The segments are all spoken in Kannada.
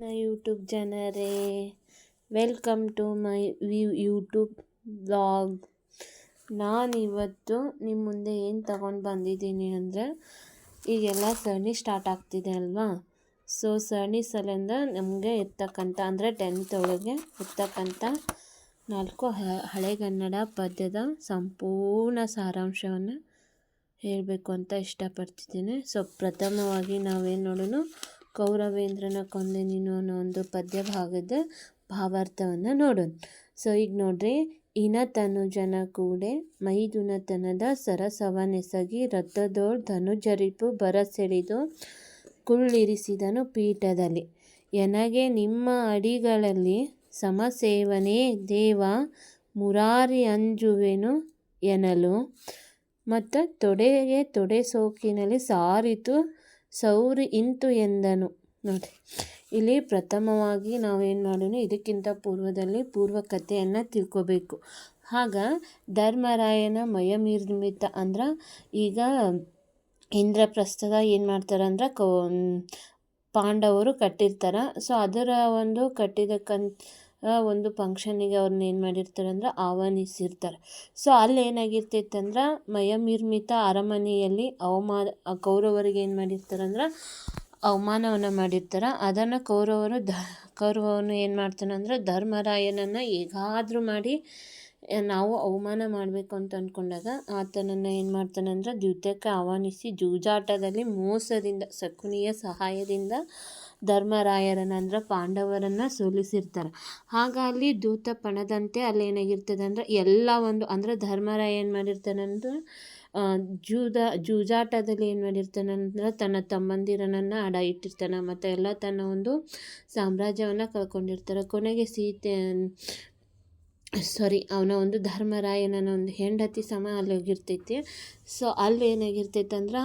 ನನ್ನ ಯೂಟ್ಯೂಬ್ ಜನರೇ welcome to my V YouTube blog ನಾನಿವತ್ತು ನಿಮ್ಮ ಮುಂದೆ ಏನು ತಗೊಂಡು ಬಂದಿದ್ದೀನಿ ಅಂದರೆ, ಈಗೆಲ್ಲ ಸರಣಿ ಸ್ಟಾರ್ಟ್ ಆಗ್ತಿದೆ ಅಲ್ವಾ? ಸೊ ಸರಣಿ ಸಲಿಂದ ನಮಗೆ ಇರ್ತಕ್ಕಂಥ ಅಂದರೆ ಟೆಂತ್ ಒಳಗೆ ಇರ್ತಕ್ಕಂಥ ನಾಲ್ಕು ಹಳೆಗನ್ನಡ ಪದ್ಯದ ಸಂಪೂರ್ಣ ಸಾರಾಂಶವನ್ನು ಹೇಳಬೇಕು ಅಂತ ಇಷ್ಟಪಡ್ತಿದ್ದೀನಿ. ಸೊ ಪ್ರಥಮವಾಗಿ ನಾವೇನು ನೋಡೋಣ ಕೌರವೇಂದ್ರನ ಕೊಂದೆ ನೀನು ಅನ್ನೋ ಒಂದು ಪದ್ಯ ಭಾಗದ ಭಾವಾರ್ಥವನ್ನು ನೋಡೋಣ. ಸೊ, ಈಗ ನೋಡ್ರಿ ಇನ ಜನ ಕೂಡೆ ಮೈದುನತನದ ಸರಸವನೆಸಗಿ ರಥದೋಳ್ ಧನುಜರಿಪು ಬರಸೆಳೆದು ಕುಳ್ಳಿರಿಸಿದನು ಪೀಠದಲ್ಲಿ. ಎನಗೆ ನಿಮ್ಮ ಅಡಿಗಳಲ್ಲಿ ಸಮಸೇವನೆ ದೇವ ಮುರಾರಿ ಅಂಜುವೆನು ಎನಲು. ಮತ್ತು ತೊಡೆಗೆ ತೊಡೆ ಸೋಕಿನಲ್ಲಿ ಸಾರಿತು ಸೌರಿ ಇಂತು ಎಂದನು. ನೋಡಿ ಇಲ್ಲಿ ಪ್ರಥಮವಾಗಿ ನಾವೇನು ಮಾಡೋಣ, ಇದಕ್ಕಿಂತ ಪೂರ್ವದಲ್ಲಿ ಪೂರ್ವ ಕಥೆಯನ್ನು ತಿಳ್ಕೊಬೇಕು. ಆಗ ಧರ್ಮರಾಯನ ಮಯಮಿರ್ಮಿತ ಅಂದ್ರೆ, ಈಗ ಇಂದ್ರಪ್ರಸ್ಥದ ಏನು ಮಾಡ್ತಾರೆ ಅಂದ್ರೆ, ಕೋ ಪಾಂಡವರು ಕಟ್ಟಿರ್ತಾರೆ. ಸೊ, ಅದರ ಒಂದು ಕಟ್ಟಿದಕ್ಕಂತ ಒಂದು ಫಂಕ್ಷನಿಗೆ ಅವ್ರನ್ನ ಏನು ಮಾಡಿರ್ತಾರೆ ಅಂದ್ರೆ ಆಹ್ವಾನಿಸಿರ್ತಾರೆ. ಸೊ, ಅಲ್ಲಿ ಏನಾಗಿರ್ತೈತೆ ಮಯ ಮಯಮಿರ್ಮಿತ ಅರಮನೆಯಲ್ಲಿ ಅವಮಾನ, ಕೌರವರಿಗೆ ಏನು ಮಾಡಿರ್ತಾರಂದ್ರೆ ಅವಮಾನವನ್ನು ಮಾಡಿರ್ತಾರೆ. ಅದನ್ನು ಕೌರವರು ಧ ಕೌರವನು ಏನು ಮಾಡ್ತಾನಂದ್ರೆ ಧರ್ಮರಾಯನನ್ನು ಹೇಗಾದರೂ ಮಾಡಿ ನಾವು ಅವಮಾನ ಮಾಡಬೇಕು ಅಂತ ಅಂದ್ಕೊಂಡಾಗ ಆತನನ್ನು ಏನು ಮಾಡ್ತಾನಂದ್ರೆ ದ್ಯುತಕ್ಕೆ ಆಹ್ವಾನಿಸಿ ಜೂಜಾಟದಲ್ಲಿ ಮೋಸದಿಂದ, ಶಕುನಿಯ ಸಹಾಯದಿಂದ ಧರ್ಮರಾಯರನ್ನ ಅಂದ್ರೆ ಪಾಂಡವರನ್ನು ಸೋಲಿಸಿರ್ತಾರೆ. ಆಗ ಅಲ್ಲಿ ದೂತ ಪಣದಂತೆ ಅಲ್ಲಿ ಏನಾಗಿರ್ತದೆ ಅಂದ್ರೆ ಎಲ್ಲ ಒಂದು ಅಂದ್ರೆ ಧರ್ಮರಾಯ ಏನು ಮಾಡಿರ್ತಾನಂದ್ರೆ ಜೂದ, ಜೂಜಾಟದಲ್ಲಿ ಏನು ಮಾಡಿರ್ತಾನಂದ್ರೆ ತನ್ನ ತಮ್ಮಂದಿರನನ್ನು ಅಡ ಇಟ್ಟಿರ್ತಾನೆ. ಮತ್ತು ಎಲ್ಲ ತನ್ನ ಒಂದು ಸಾಮ್ರಾಜ್ಯವನ್ನು ಕಳ್ಕೊಂಡಿರ್ತಾರೆ. ಕೊನೆಗೆ ಸೀತೆ ಸಾರಿ, ಅವನ ಒಂದು ಧರ್ಮರಾಯನ ಒಂದು ಹೆಂಡತಿ ಸಮ ಅಲ್ಲಿ ಹೋಗಿರ್ತೈತಿ ಸೊ ಅಲ್ಲಿ ಏನಾಗಿರ್ತೈತೆ ಅಂದ್ರೆ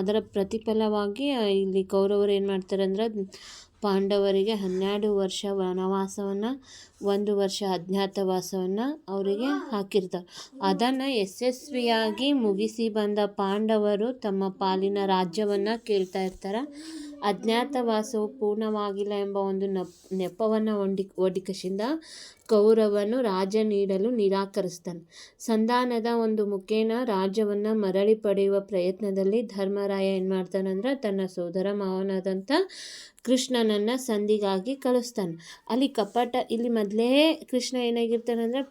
ಅದರ ಪ್ರತಿಫಲವಾಗಿ ಇಲ್ಲಿ ಕೌರವರು ಏನು ಮಾಡ್ತಾರಂದ್ರೆ ಪಾಂಡವರಿಗೆ ಹನ್ನೆರಡು ವರ್ಷ ವನವಾಸವನ್ನು, ಒಂದು ವರ್ಷ ಅಜ್ಞಾತವಾಸವನ್ನು ಅವರಿಗೆ ಹಾಕಿರ್ತಾರೆ. ಅದನ್ನು ಯಶಸ್ವಿಯಾಗಿ ಮುಗಿಸಿ ಬಂದ ಪಾಂಡವರು ತಮ್ಮ ಪಾಲಿನ ರಾಜ್ಯವನ್ನು ಕೇಳ್ತಾ ಇರ್ತಾರೆ. ಅಜ್ಞಾತವಾಸವು ಪೂರ್ಣವಾಗಿಲ್ಲ ಎಂಬ ಒಂದು ನಪ್, ನೆಪವನ್ನು ಒಂಡಿ ಒಡಿಕಶಿಂದ ಕೌರವನು ರಾಜ ನೀಡಲು ನಿರಾಕರಿಸ್ತಾನೆ. ಸಂಧಾನದ ಒಂದು ಮುಖೇನ ರಾಜ್ಯವನ್ನು ಮರಳಿ ಪಡೆಯುವ ಪ್ರಯತ್ನದಲ್ಲಿ ಧರ್ಮರಾಯ ಏನು ಮಾಡ್ತಾನಂದ್ರೆ ತನ್ನ ಸೋದರ ಮಾವನಾದಂಥ ಕೃಷ್ಣನನ್ನು ಸಂಧಿಗಾಗಿ ಕಳಿಸ್ತಾನೆ. ಅಲ್ಲಿ ಕಪಟ, ಇಲ್ಲಿ ಮೊದಲೇ ಕೃಷ್ಣ ಏನಾಗಿರ್ತಾನಂದ್ರೆ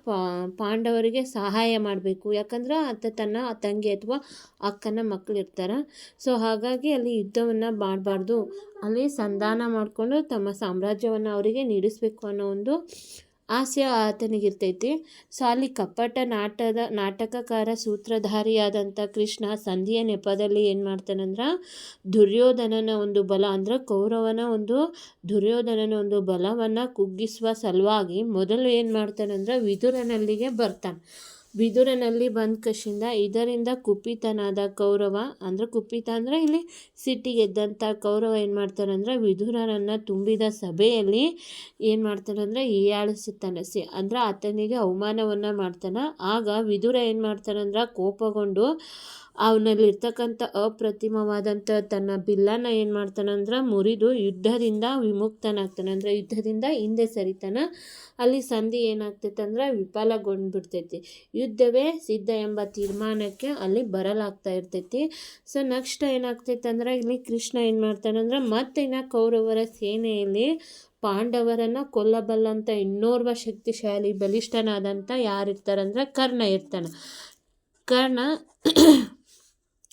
ಪಾಂಡವರಿಗೆ ಸಹಾಯ ಮಾಡಬೇಕು. ಯಾಕಂದ್ರೆ ಆತ ತನ್ನ ತಂಗಿ ಅಥವಾ ಅಕ್ಕನ ಮಕ್ಕಳು ಇರ್ತಾರೆ ಸೊ ಹಾಗಾಗಿ ಅಲ್ಲಿ ಯುದ್ಧವನ್ನು ಮಾಡಬಾರ್ದು. ಅಲ್ಲಿ ಸಂಧಾನ ಮಾಡಿಕೊಂಡು ತಮ್ಮ ಸಾಮ್ರಾಜ್ಯವನ್ನು ಅವರಿಗೆ ನೀಡಿಸ್ಬೇಕು ಅನ್ನೋ ಒಂದು ಆಸೆ ಆತನಿಗಿರ್ತೈತಿ. ಸೊ, ಅಲ್ಲಿ ಕಪ್ಪಟ ನಾಟದ, ನಾಟಕಕಾರ ಸೂತ್ರಧಾರಿಯಾದಂಥ ಕೃಷ್ಣ ಸಂಧಿಯ ನೆಪದಲ್ಲಿ ಏನು ಮಾಡ್ತಾನಂದ್ರೆ, ದುರ್ಯೋಧನನ ಒಂದು ಬಲ, ಅಂದ್ರೆ ಕೌರವನ ಒಂದು, ದುರ್ಯೋಧನನ ಒಂದು ಬಲವನ್ನು ಕುಗ್ಗಿಸುವ ಸಲುವಾಗಿ ಮೊದಲು ಏನು ಮಾಡ್ತಾನಂದ್ರೆ, ವಿದುರನಲ್ಲಿಗೆ ಬರ್ತಾನೆ. ವಿದುರನಲ್ಲಿ ಬಂದ ಕಶಿಂದ, ಇದರಿಂದ ಕುಪಿತನಾದ ಕೌರವ, ಅಂದರೆ ಕುಪಿತ ಅಂದರೆ ಇಲ್ಲಿ ಸಿಟ್ಟಿಗೆದ್ದಂಥ ಕೌರವ ಏನು ಮಾಡ್ತಾರಂದ್ರೆ ವಿದುರನನ್ನು ತುಂಬಿದ ಸಭೆಯಲ್ಲಿ ಏನು ಮಾಡ್ತಾರಂದ್ರೆ ಹೀಯಾಳಿಸುತ್ತಾನೆ. ಸಿ, ಅಂದರೆ ಆತನಿಗೆ ಅವಮಾನವನ್ನು ಮಾಡ್ತಾನೆ. ಆಗ ವಿದುರ ಏನು ಮಾಡ್ತಾನಂದ್ರೆ ಕೋಪಗೊಂಡು ಅವನಲ್ಲಿರ್ತಕ್ಕಂಥ ಅಪ್ರತಿಮವಾದಂಥ ತನ್ನ ಬಿಲ್ಲನ್ನು ಏನು ಮಾಡ್ತಾನಂದ್ರೆ ಮುರಿದು ಯುದ್ಧದಿಂದ ವಿಮುಕ್ತನಾಗ್ತಾನೆ. ಅಂದರೆ ಯುದ್ಧದಿಂದ ಹಿಂದೆ ಸರಿತಾನೆ. ಅಲ್ಲಿ ಸಂಧಿ ಏನಾಗ್ತೈತೆ ಅಂದ್ರೆ ವಿಫಲಗೊಂಡ್ಬಿಡ್ತೈತಿ. ಯುದ್ಧವೇ ಸಿದ್ಧ ಎಂಬ ತೀರ್ಮಾನಕ್ಕೆ ಅಲ್ಲಿ ಬರಲಾಗ್ತಾ ಇರ್ತೈತಿ. ಸೊ ನೆಕ್ಸ್ಟ್ ಏನಾಗ್ತೈತೆ ಅಂದ್ರೆ ಇಲ್ಲಿ ಕೃಷ್ಣ ಏನು ಮಾಡ್ತಾನಂದ್ರೆ ಮತ್ತೆ ಕೌರವರ ಸೇನೆಯಲ್ಲಿ ಪಾಂಡವರನ್ನು ಕೊಲ್ಲಬಲ್ಲಂಥ ಇನ್ನೋರ್ವ ಶಕ್ತಿಶಾಲಿ ಬಲಿಷ್ಠನಾದಂಥ ಯಾರಿರ್ತಾರಂದ್ರೆ ಕರ್ಣ ಇರ್ತಾನೆ. ಕರ್ಣ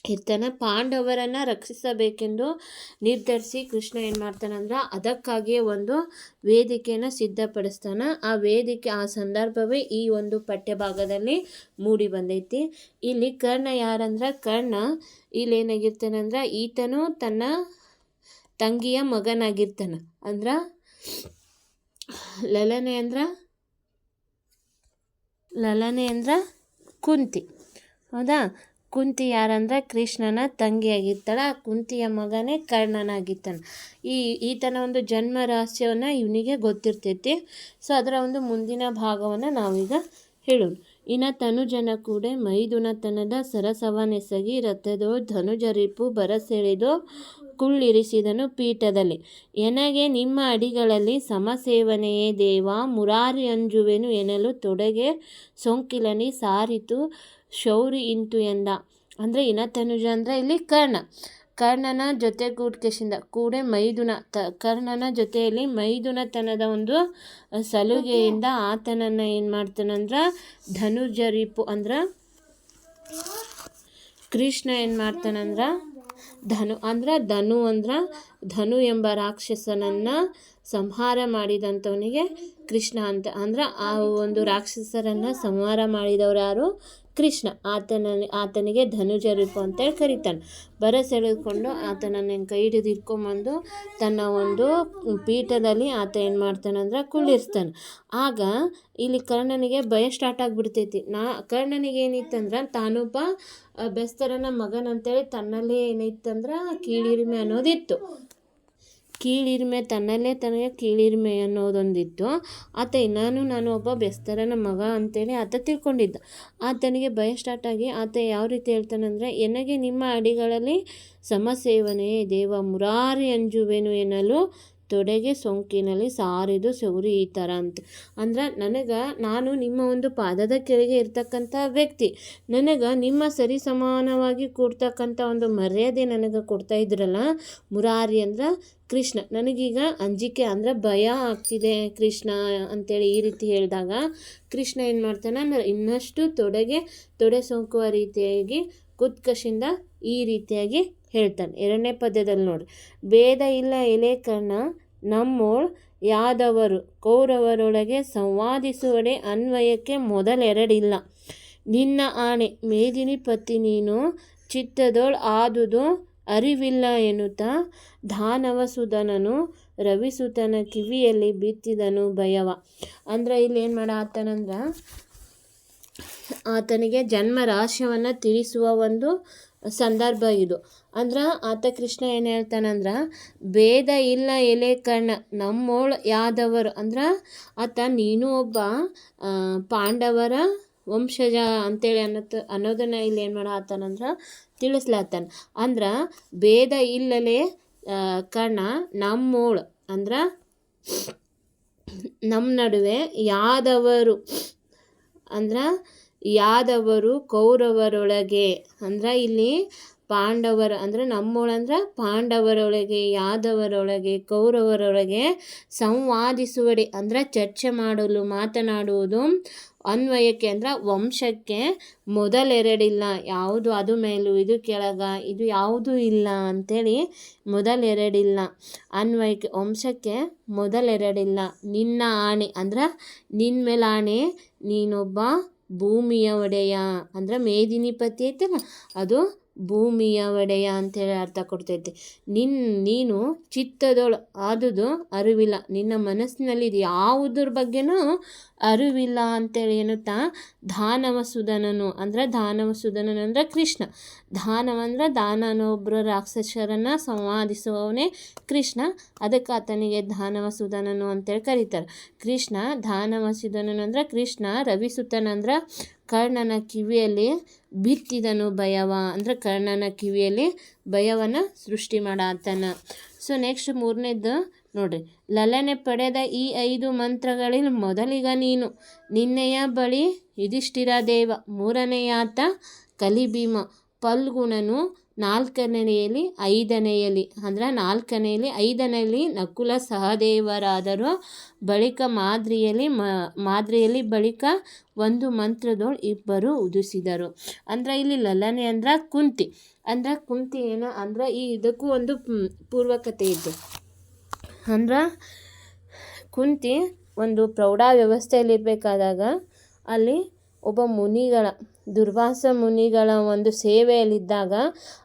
ಇರ್ತಾನೆ ಪಾಂಡವರನ್ನು ರಕ್ಷಿಸಬೇಕೆಂದು ನಿರ್ಧರಿಸಿ ಕೃಷ್ಣ ಏನು ಮಾಡ್ತಾನಂದ್ರೆ ಅದಕ್ಕಾಗಿಯೇ ಒಂದು ವೇದಿಕೆಯನ್ನು ಸಿದ್ಧಪಡಿಸ್ತಾನೆ. ಆ ವೇದಿಕೆ, ಆ ಸಂದರ್ಭವೇ ಈ ಒಂದು ಪಠ್ಯಭಾಗದಲ್ಲಿ ಮೂಡಿ ಬಂದೈತಿ. ಇಲ್ಲಿ ಕರ್ಣ ಯಾರಂದ್ರೆ, ಕರ್ಣ ಇಲ್ಲಿ ಏನಾಗಿರ್ತಾನೆ ಅಂದ್ರೆ ಈತನು ತನ್ನ ತಂಗಿಯ ಮಗನಾಗಿರ್ತಾನೆ. ಅಂದ್ರೆ ಲಲನೆ ಅಂದ್ರೆ ಲಲನೆ ಅಂದ್ರೆ ಕುಂತಿ. ಹೌದಾ? ಕುಂತಿ ಯಾರಂದ್ರೆ ಕೃಷ್ಣನ ತಂಗಿಯಾಗಿರ್ತಾಳೆ. ಆ ಕುಂತಿಯ ಮಗನೇ ಕರ್ಣನಾಗಿರ್ತಾನೆ. ಈ ಈತನ ಒಂದು ಜನ್ಮ ರಹಸ್ಯವನ್ನು ಇವನಿಗೆ ಗೊತ್ತಿರ್ತೈತಿ. ಸೊ ಅದರ ಒಂದು ಮುಂದಿನ ಭಾಗವನ್ನು ನಾವೀಗ ಹೇಳೋಣ. ಇನ್ನು ತನುಜನ ಕೂಡ ಮೈದುನತನದ ಸರಸವನೆಸಗಿ ರಥದೋ ಧನುಜರಿಪು ಬರಸೆಳೆದು ಕುಳ್ಳಿರಿಸಿದನು ಪೀಠದಲ್ಲಿ. ಎನಗೆ ನಿಮ್ಮ ಅಡಿಗಳಲ್ಲಿ ಸಮಸೇವನೆಯೇ ದೇವ, ಮುರಾರಿ ಅಂಜುವೆನು ಎನ್ನಲು ತೊಡೆಗೆ ಸೋಂಕಿಲನಿ ಸಾರಿತು ಶೌರಿ ಇಂತು ಎಂದ. ಅಂದರೆ ಇನತನುಜ ಅಂದರೆ ಇಲ್ಲಿ ಕರ್ಣ. ಕರ್ಣನ ಜೊತೆ ಕೂಡ್ಕೇಶಿಂದ ಕೂಡೆ ಮೈದುನ ತ, ಕರ್ಣನ ಜೊತೆಯಲ್ಲಿ ಮೈದುನತನದ ಒಂದು ಸಲುಗೆಯಿಂದ ಆತನನ್ನು ಏನು ಮಾಡ್ತಾನಂದ್ರೆ ಧನುಜರಿಪು ಅಂದ್ರೆ ಕೃಷ್ಣ ಏನು ಮಾಡ್ತಾನಂದ್ರೆ ಧನು ಅಂದ್ರೆ ಧನು ಅಂದ್ರೆ ಧನು ಎಂಬ ರಾಕ್ಷಸನನ್ನು ಸಂಹಾರ ಮಾಡಿದಂಥವನಿಗೆ ಕೃಷ್ಣ ಅಂತ. ಅಂದ್ರೆ ಆ ಒಂದು ರಾಕ್ಷಸರನ್ನು ಸಂಹಾರ ಮಾಡಿದವರು ಯಾರು? ಕೃಷ್ಣ ಆತನ ಆತನಿಗೆ ಧನುಜರಿಪು ಅಂತೇಳಿ ಕರೀತಾನೆ. ಬರ ಸೆಳೆದುಕೊಂಡು ಆತನನ್ನು ಕೈ ಹಿಡಿದು ಇಟ್ಕೊಂಬಂದು ತನ್ನ ಒಂದು ಪೀಠದಲ್ಲಿ ಆತ ಏನು ಮಾಡ್ತಾನಂದ್ರೆ ಕುಳ್ಳಿರ್ಸ್ತಾನೆ ಆಗ ಇಲ್ಲಿ ಕರ್ಣನಿಗೆ ಭಯ ಸ್ಟಾರ್ಟ್ ಆಗಿಬಿಡ್ತೈತಿ. ನಾ ಕರ್ಣನಿಗೆ ಏನಿತ್ತಂದ್ರೆ ತಾನೊಬ್ಬ ಬೆಸ್ತರನ ಮಗನಂತೇಳಿ ತನ್ನಲ್ಲಿ ಏನಿತ್ತಂದ್ರೆ ಕೀಳಿರಿಮೆ ಅನ್ನೋದಿತ್ತು. ಕೀಳಿರಿಮೆ, ತನ್ನಲ್ಲೇ ತನಗೆ ಕೀಳಿರಿಮೆ ಅನ್ನೋದೊಂದಿತ್ತು. ಆತ ನಾನು ನಾನು ಒಬ್ಬ ಬೆಸ್ತರನ ಮಗ ಅಂತೇಳಿ ಆತ ತಿಳ್ಕೊಂಡಿದ್ದ. ಆತನಿಗೆ ಭಯ ಸ್ಟಾರ್ಟ್ ಆಗಿ ಆತ ಯಾವ ರೀತಿ ಹೇಳ್ತಾನಂದರೆ, ಎನಗೆ ನಿಮ್ಮ ಅಡಿಗಳಲ್ಲಿ ಸಮಸೇವನೆ ದೇವ ಮುರಾರಿ ಅಂಜುವೆನು ಎನ್ನಲು ತೊಡೆಗೆ ಸೋಂಕಿನಲ್ಲಿ ಸಾರಿದು ಸೌರಿ ಈ ಥರ ಅಂತ. ಅಂದ್ರೆ ನನಗೆ ನಾನು ನಿಮ್ಮ ಒಂದು ಪಾದದ ಕೆಳಗೆ ಇರ್ತಕ್ಕಂಥ ವ್ಯಕ್ತಿ. ನನಗೆ ನಿಮ್ಮ ಸರಿ ಸಮಾನವಾಗಿ ಕೊಡ್ತಕ್ಕಂಥ ಒಂದು ಮರ್ಯಾದೆ ನನಗೆ ಕೊಡ್ತಾ ಇದ್ರಲ್ಲ, ಮುರಾರಿ ಅಂದ್ರೆ ಕೃಷ್ಣ. ನನಗೀಗ ಅಂಜಿಕೆ ಅಂದ್ರೆ ಭಯ ಆಗ್ತಿದೆ ಕೃಷ್ಣ ಅಂತೇಳಿ ಈ ರೀತಿ ಹೇಳಿದಾಗ ಕೃಷ್ಣ ಏನು ಮಾಡ್ತಾನೆ, ಅಂದ್ರೆ ಇನ್ನಷ್ಟು ತೊಡೆಗೆ, ತೊಡೆ ಸೋಂಕುವ ರೀತಿಯಾಗಿ ಕುತ್ಕಶಿಂದ ಈ ರೀತಿಯಾಗಿ ಹೇಳ್ತಾನೆ. ಎರಡನೇ ಪದ್ಯದಲ್ಲಿ ನೋಡಿ. ಭೇದ ಇಲ್ಲ ಎಲೆ ಕರ್ಣ ನಮ್ಮೋಳ್ ಯಾದವರು ಕೌರವರೊಳಗೆ ಸಂವಾದಿಸುವಡೆ ಅನ್ವಯಕ್ಕೆ ಮೊದಲೆರಡಿಲ್ಲ. ನಿನ್ನ ಆಣೆ ಮೇದಿನಿ ಪತಿ ನೀನು ಚಿತ್ತದೋಳ್ ಆದುದು ಅರಿವಿಲ್ಲ ಎನ್ನುತ್ತಾ ದಾನವಸುಧನನು ರವಿಸುತನ ಕಿವಿಯಲ್ಲಿ ಬಿತ್ತಿದನು ಭಯವ. ಅಂದ್ರೆ ಇಲ್ಲಿ ಏನು ಮಾಡ ಆತನಂದ್ರೆ, ಆತನಿಗೆ ಜನ್ಮ ರಹಸ್ಯವನ್ನು ತಿಳಿಸುವ ಒಂದು ಸಂದರ್ಭ ಇದು. ಅಂದ್ರೆ ಆತ ಕೃಷ್ಣ ಏನು ಹೇಳ್ತಾನಂದ್ರೆ ಭೇದ ಇಲ್ಲ ಎಲೆ ಕಣ್ಣ ನಮ್ಮೋಳು ಯಾದವರು. ಅಂದ್ರೆ ಆತ, ನೀನು ಒಬ್ಬ ಪಾಂಡವರ ವಂಶಜ ಅಂತೇಳಿ ಅನ್ನತ್ ಅನ್ನೋದನ್ನ ಇಲ್ಲಿ ಏನು ಮಾಡತ್ತಾನಂದ್ರೆ ತಿಳಿಸ್ಲಾತ್ತಾನ. ಅಂದ್ರೆ, ಭೇದ ಇಲ್ಲಲೇ ಕಣ ನಮ್ಮೋಳು, ಅಂದ್ರೆ ನಮ್ಮ ನಡುವೆ ಯಾದವರು. ಅಂದ್ರೆ, ಯಾದವರು ಕೌರವರೊಳಗೆ. ಅಂದ್ರೆ, ಇಲ್ಲಿ ಪಾಂಡವರ ಅಂದರೆ ನಮ್ಮೊಳಂದ್ರೆ ಪಾಂಡವರೊಳಗೆ, ಯಾದವರೊಳಗೆ, ಕೌರವರೊಳಗೆ ಸಂವಾದಿಸುವಡಿ ಅಂದರೆ ಚರ್ಚೆ ಮಾಡಲು, ಮಾತನಾಡುವುದು ಅನ್ವಯಕ್ಕೆ ಅಂದ್ರೆ ವಂಶಕ್ಕೆ ಮೊದಲೆರಡಿಲ್ಲ. ಯಾವುದು ಅದು ಮೇಲೂ, ಇದು ಕೆಳಗ, ಇದು ಯಾವುದೂ ಇಲ್ಲ ಅಂಥೇಳಿ ಮೊದಲೆರಡಿಲ್ಲ. ಅನ್ವಯಕ್ಕೆ, ವಂಶಕ್ಕೆ ಮೊದಲೆರಡಿಲ್ಲ. ನಿನ್ನ ಆಣೆ ಅಂದ್ರೆ ನಿನ್ನ ಮೇಲೆ ಆಣೆ, ನೀನೊಬ್ಬ ಭೂಮಿಯ ಒಡೆಯ ಅಂದರೆ ಮೇದಿನಿಪತಿ ಐತಲ್ಲ, ಅದು ಭೂಮಿಯ ಒಡೆಯ ಅಂತೇಳಿ ಅರ್ಥ ಕೊಡ್ತೈತೆ. ನಿನ್ನ ನೀನು ಚಿತ್ತದೊಳ ಆದುದು ಅರಿವಿಲ್ಲ. ನಿನ್ನ ಮನಸ್ಸಿನಲ್ಲಿ ಇದು ಯಾವುದ್ರ ಬಗ್ಗೆನೂ ಅರಿವಿಲ್ಲ ಅಂತೇಳಿ ಎನ್ನುತ್ತಾ ದಾನವ ಸುಧನನು ಅಂದ್ರೆ ದಾನವ ಸುಧನನು ಅಂದ್ರೆ ಕೃಷ್ಣ. ದಾನವ ಅಂದರೆ ದಾನ ಅನ್ನೋ ಒಬ್ಬರು ರಾಕ್ಷಸರನ್ನು ಸಂವಾದಿಸುವವನೇ ಕೃಷ್ಣ. ಅದಕ್ಕೆ ಆತನಿಗೆ ದಾನವ ಸುಧನನು ಅಂತೇಳಿ ಕರೀತಾರೆ. ಕೃಷ್ಣ ದಾನವ ಸುಧನನು ಅಂದ್ರೆ ಕೃಷ್ಣ ರವಿಸುತನಂದ್ರೆ ಕರ್ಣನ ಕಿವಿಯಲ್ಲಿ ಬಿತ್ತಿದನು ಭಯವ ಅಂದರೆ ಕರ್ಣನ ಕಿವಿಯಲ್ಲಿ ಭಯವನ್ನು ಸೃಷ್ಟಿ ಮಾಡ ಆತನ ಸೊ ನೆಕ್ಸ್ಟ್ ಮೂರನೇದ್ದು ನೋಡ್ರಿ. ಲಲನೆ ಪಡೆದ ಈ ಐದು ಮಂತ್ರಗಳಲ್ಲಿ ಮೊದಲಿಗ ನೀನು. ನಿನ್ನೆಯ ಬಳಿ ಯುಧಿಷ್ಠಿರ ದೇವ ಮೂರನೆಯಾತ ಕಲಿಭೀಮ ಪಲ್ಗುಣನು ನಾಲ್ಕನೆಯಲ್ಲಿ ಐದನೆಯಲ್ಲಿ, ಅಂದ್ರೆ ನಾಲ್ಕನೆಯಲ್ಲಿ ಐದನೆಯಲ್ಲಿ ನಕುಲ ಸಹದೇವರಾದರು. ಬಳಿಕ ಮಾದ್ರಿಯಲ್ಲಿ ಮಾದ್ರಿಯಲ್ಲಿ ಬಳಿಕ ಒಂದು ಮಂತ್ರದೋಳು ಇಬ್ಬರು ಉದಿಸಿದರು. ಅಂದ್ರೆ ಇಲ್ಲಿ ಲಲನೆ ಅಂದ್ರೆ ಕುಂತಿ. ಅಂದ್ರೆ ಕುಂತಿ ಏನು? ಅಂದ್ರೆ ಈ ಇದಕ್ಕೂ ಒಂದು ಪೂರ್ವಕತೆ ಇತ್ತು ಅಂದ್ರೆ ಕುಂತಿ ಒಂದು ಪ್ರೌಢ ವ್ಯವಸ್ಥೆಯಲ್ಲಿರಬೇಕಾದಾಗ ಅಲ್ಲಿ ಒಬ್ಬ ಮುನಿಗಳ, ದುರ್ವಾಸ ಮುನಿಗಳ ಒಂದು ಸೇವೆಯಲ್ಲಿದ್ದಾಗ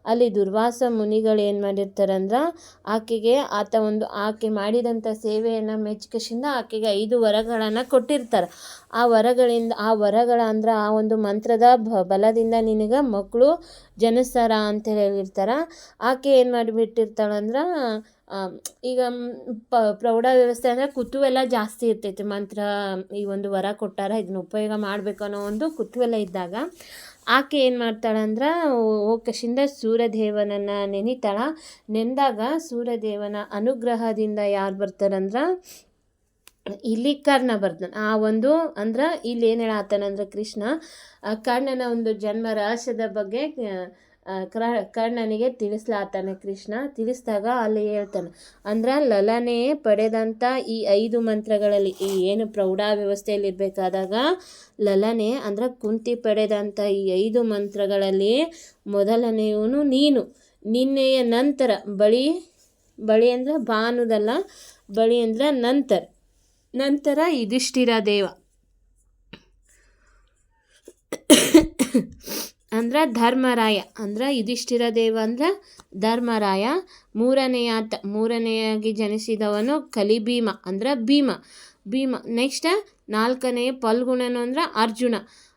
ಅಲ್ಲಿ ದುರ್ವಾಸ ಮುನಿಗಳು ಏನು ಮಾಡಿರ್ತಾರಂದ್ರೆ ಆಕೆಗೆ ಆತ ಒಂದು ಆಕೆ ಮಾಡಿದಂಥ ಸೇವೆಯನ್ನು ಮೆಚ್ಚುಗೆಸಿಂದ ಆಕೆಗೆ ಐದು ವರಗಳನ್ನು ಕೊಟ್ಟಿರ್ತಾರೆ. ಆ ವರಗಳಿಂದ, ಆ ವರಗಳ ಅಂದ್ರೆ ಆ ಒಂದು ಮಂತ್ರದ ಬಲದಿಂದ ನಿನಗೆ ಮಕ್ಕಳು ಜನಿಸ್ತಾರ ಅಂತ ಹೇಳಿರ್ತಾರೆ. ಆಕೆ ಏನು ಮಾಡಿಬಿಟ್ಟಿರ್ತಾಳಂದ್ರೆ ಈಗ ಪ, ಪ್ರೌಢ ವ್ಯವಸ್ಥೆ ಅಂದರೆ ಕುತೂಹಲ ಜಾಸ್ತಿ ಇರ್ತೈತೆ. ಮಂತ್ರ, ಈ ಒಂದು ವರ ಕೊಟ್ಟಾರ ಇದನ್ನ ಉಪಯೋಗ ಮಾಡಬೇಕು ಅನ್ನೋ ಒಂದು ಕುತೂಹಲ ಇದ್ದಾಗ ಆಕೆ ಏನು ಮಾಡ್ತಾಳಂದ್ರೆ ಓಕಶಿಂದ ಸೂರ್ಯದೇವನನ್ನು ನೆನಿತಾಳ. ನೆಂದಾಗ ಸೂರ್ಯದೇವನ ಅನುಗ್ರಹದಿಂದ ಯಾರು ಬರ್ತಾರಂದ್ರೆ ಇಲ್ಲಿ ಕರ್ಣ ಬರ್ತಾನೆ ಆ ಒಂದು ಅಂದ್ರೆ ಇಲ್ಲಿ ಏನು ಹೇಳತ್ತಾನಂದ್ರೆ ಕೃಷ್ಣ. ಕರ್ಣನ ಒಂದು ಜನ್ಮ ರಹಸ್ಯದ ಬಗ್ಗೆ ಕರ್ಣನಿಗೆ ತಿಳಿಸ್ಲಾತಾನೆ ಕೃಷ್ಣ. ತಿಳಿಸಿದಾಗ ಅಲ್ಲಿ ಹೇಳ್ತಾನೆ, ಅಂದ್ರೆ ಲಲನೆ ಪಡೆದಂಥ ಈ ಐದು ಮಂತ್ರಗಳಲ್ಲಿ ಈ ಏನು ಪ್ರೌಢ ವ್ಯವಸ್ಥೆಯಲ್ಲಿ ಇರಬೇಕಾದಾಗ ಲಲನೆ ಅಂದ್ರೆ ಕುಂತಿ ಪಡೆದಂಥ ಈ ಐದು ಮಂತ್ರಗಳಲ್ಲಿ ಮೊದಲನೆಯವನು ನೀನು. ನಿನ್ನೆಯ ನಂತರ ಬಳಿ ಬಳಿ ಅಂದ್ರೆ ಭಾನುದಲ್ಲ, ಬಳಿ ಅಂದ್ರೆ ನಂತರ. ನಂತರ ಯುಧಿಷ್ಠಿರ ದೇವ. ಅಂದ್ರೆ ಧರ್ಮರಾಯ, ಅಂದ್ರೆ ಯುಧಿಷ್ಠಿರ ದೇವ ಅಂದ್ರೆ ಧರ್ಮರಾಯ. ಮೂರನೆಯ ಮೂರನೆಯಾಗಿ ಜನಿಸಿದವನು ಕಲಿಭೀಮ, ಅಂದ್ರೆ ಭೀಮ. ಭೀಮ ನೆಕ್ಸ್ಟ್ ನಾಲ್ಕನೆಯ ಪಲ್ಗುಣನು ಅಂದ್ರೆ ಅರ್ಜುನ.